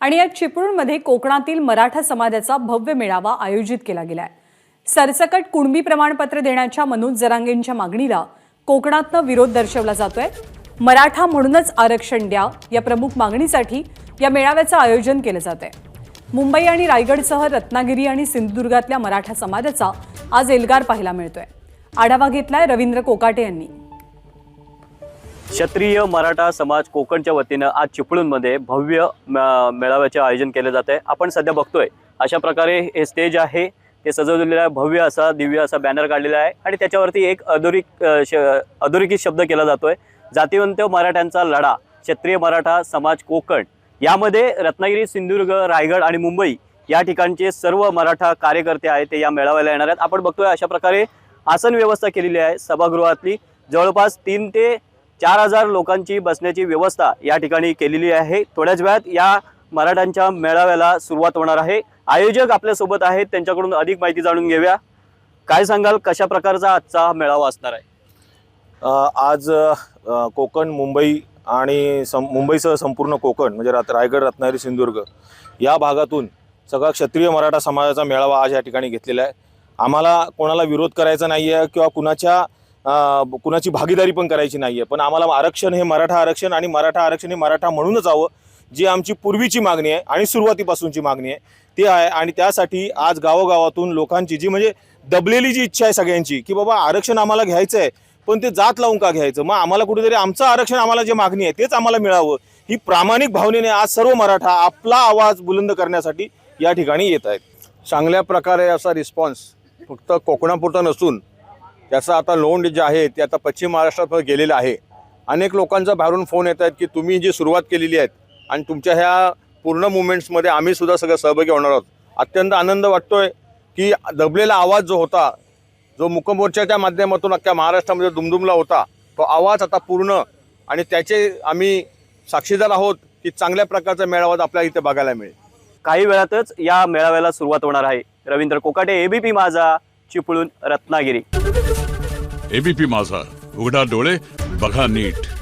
आणि या चिपळूणमध्ये कोकणातील मराठा समाजाचा भव्य मेळावा आयोजित केला गेलाय. सरसकट कुणबी प्रमाणपत्र देण्याच्या मनोज जरांगेंच्या मागणीला कोकणातनं विरोध दर्शवला जातोय. मराठा म्हणूनच आरक्षण द्या या प्रमुख मागणीसाठी या मेळाव्याचं आयोजन केलं जात आहे मुंबई आणि रायगडसह रत्नागिरी आणि सिंधुदुर्गातल्या मराठा समाजाचा आज एल्गार पाहायला मिळतोय. आढावा घेतलाय रवींद्र कोकाटे यांनी. क्षत्रिय मराठा समाज कोकणच्या वतीनं आज चिपळूणमध्ये भव्य म- मेळाव्याचे आयोजन केले जात आहे. आपण सध्या बघतोय अशा प्रकारे हे स्टेज आहे. ते सजवलेलं आहे भव्य असा दिव्य असा बॅनर काढलेला आहे आणि त्याच्यावरती एक अधोरिक श अधोरेखित शब्द केला जातोय. जातीवंत मराठ्यांचा लढा क्षत्रिय मराठा समाज कोकण यामध्ये रत्नागिरी सिंधुदुर्ग रायगड आणि मुंबई या ठिकाणचे सर्व मराठा कार्यकर्ते आहेत ते या मेळाव्याला येणार आहेत. आपण बघतोय अशा प्रकारे आसन व्यवस्था केलेली आहे सभागृहातली. जवळपास तीन ते चार हजार लोकांची बसण्याची व्यवस्था या ठिकाणी केलेली आहे. थोड्याच वेळात या मराठ्यांच्या मेळाव्याला सुरुवात होणार आहे. आयोजक आपल्यासोबत आहेत. त्यांच्याकडून अधिक माहिती जाणून घेऊया. काय सांगाल? कशा प्रकारचा आजचा मेळावा असणार आहे? आज कोकण मुंबई आणि सं मुंबईसह संपूर्ण कोकण म्हणजे रात रायगड रत्नागिरी सिंधुदुर्ग या भागातून सगळा क्षत्रिय मराठा समाजाचा मेळावा आज या ठिकाणी घेतलेला आहे. आम्हाला कोणाला विरोध करायचा नाही आहे किंवा कुणाच्या कुणाची भागीदारी पण करायची नाही आहे पण आम्हाला आरक्षण हे मराठा आरक्षण आणि मराठा आरक्षण हे मराठा म्हणूनच हवं जी आमची पूर्वीची मागणी आहे आणि सुरुवातीपासूनची मागणी आहे. ती आहे आणि त्यासाठी आज गावोगावातून लोकांची जी म्हणजे दबलेली जी इच्छा आहे सगळ्यांची की बाबा आरक्षण आम्हाला घ्यायचं आहे पण ते जात लावून का घ्यायचं? मग आम्हाला कुठेतरी आमचं आरक्षण आम्हाला जे मागणी आहे तेच आम्हाला मिळावं. ही प्रामाणिक भावनेने आज सर्व मराठा आपला आवाज बुलंद करण्यासाठी या ठिकाणी येत आहेत. चांगल्या प्रकारे असा रिस्पॉन्स फक्त कोकणापुरता नसून त्याचं आता लोंड जे आहे ते आता पश्चिम महाराष्ट्रात गेलेलं आहे. अनेक लोकांचा बाहेरून फोन येत आहेत की तुम्ही जी सुरुवात केलेली आहेत आणि तुमच्या ह्या पूर्ण मुवमेंट्समध्ये आम्हीसुद्धा सगळं सहभागी होणार आहोत. अत्यंत आनंद वाटतो आहे की दबलेला आवाज जो होता जो मुकमोर्चाच्या माध्यमातून अख्ख्या महाराष्ट्रामध्ये दुमदुमला होता तो आवाज आता पूर्ण आणि त्याचे आम्ही साक्षीदार आहोत की चांगल्या प्रकारचा मेळावा आपल्याला इथे बघायला मिळेल. काही वेळातच या मेळाव्याला सुरुवात होणार आहे. रवींद्र कोकाटे एबीपी माझा. चिपळूण रत्नागिरी. एबीपी माझा. उघडा डोळे बघा नीट.